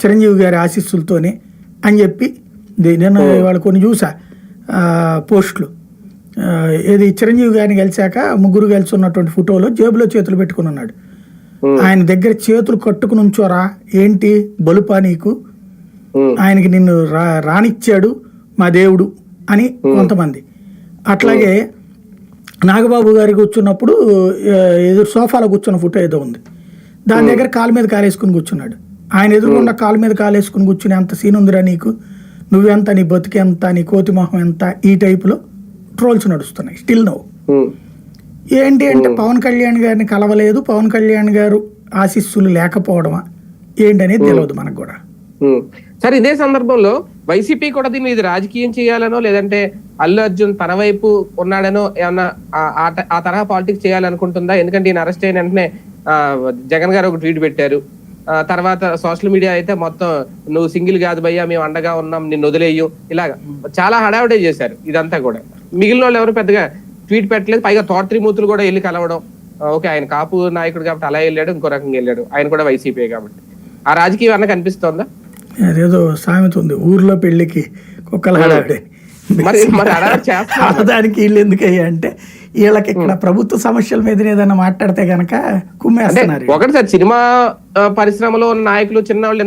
చిరంజీవి గారి ఆశీస్సులతోనే అని చెప్పి నేను వాళ్ళు కొన్ని చూసా పోస్టులు. ఏది చిరంజీవి గారిని కలిశాక ముగ్గురు కలిసి ఉన్నటువంటి ఫోటోలో జేబులో చేతులు పెట్టుకుని ఉన్నాడు. ఆయన దగ్గర చేతులు కట్టుకుని ఉంచోరా ఏంటి బలుపా నీకు? ఆయనకి నిన్ను రా రానిచ్చాడు మా దేవుడు అని కొంతమంది. అట్లాగే నాగబాబు గారి కూర్చున్నప్పుడు ఎదురు సోఫాలో కూర్చున్న ఫోటో ఏదో ఉంది. దాని దగ్గర కాలు మీద కాలేసుకుని కూర్చున్నాడు. ఆయన ఎదురుగుండా కాలు మీద కాలేసుకుని కూర్చుని అంత సీన్ ఉందిరా నీకు? నువ్వెంత నీ బతికి ఎంత నీ కోతి మొహం ఎంత? ఈ టైపులో ట్రోల్స్ నడుస్తున్నాయి. స్టిల్ నో ఉమ్, ఏంటి అంటే పవన్ కళ్యాణ్ గారిని కలవలేదు. పవన్ కళ్యాణ్ గారు ఆశీస్సులు లేకపోవడమా? ఏంటనేది తెలియదు మనకు కూడా. సరే ఇదే సందర్భంలో వైసీపీ కూడా దీన్ని ఇది రాజకీయం చేయాలనో లేదంటే అల్లు అర్జున్ తన వైపు ఉన్నాడనో ఏమన్నా ఆ- తరహా పాలిటిక్స్ చేయాలనుకుంటుందా? ఎందుకంటే ఈయన అరెస్ట్ అయిన వెంటనే జగన్ గారు ఒక ట్వీట్ పెట్టారు. తర్వాత సోషల్ మీడియా అయితే మొత్తం నువ్వు సింగిల్ కాదు భయ్యా మేము అండగా ఉన్నాం నిన్ను వదిలేయం ఇలాగా. చాలా హడావిడే చేశారు ఇదంతా కూడా. మిగిలిన వాళ్ళు ఎవరు పెద్దగా ట్వీట్ పెట్టలేదు పైగా తోట త్రిమూర్తులు కూడా వెళ్ళి కలవడం. ఓకే ఆయన కాపు నాయకుడు కాబట్టి అలా వెళ్ళాడు ఇంకో రకంగా వెళ్ళాడు. ఆయన కూడా వైసీపీ కాబట్టి. ఆ రాజకీయం అన్న కనిపిస్తోందా? అదేదో సామెత ఉంది ఊర్లో పెళ్ళికి కుక్కలు హడావిడి. మరి మరి హడావిడి చేస్తున్నారు. దానికి వీళ్ళు ఎందుకు అయ్యా అంటే వీళ్ళకి ఇక్కడ ప్రభుత్వ సమస్యల మీద ఏదైనా మాట్లాడితే గనక కుమ్మేస్తున్నారు ఒకటి సార్ సినిమా పరిశ్రమలో ఉన్న నాయకులు చిన్న వాళ్ళు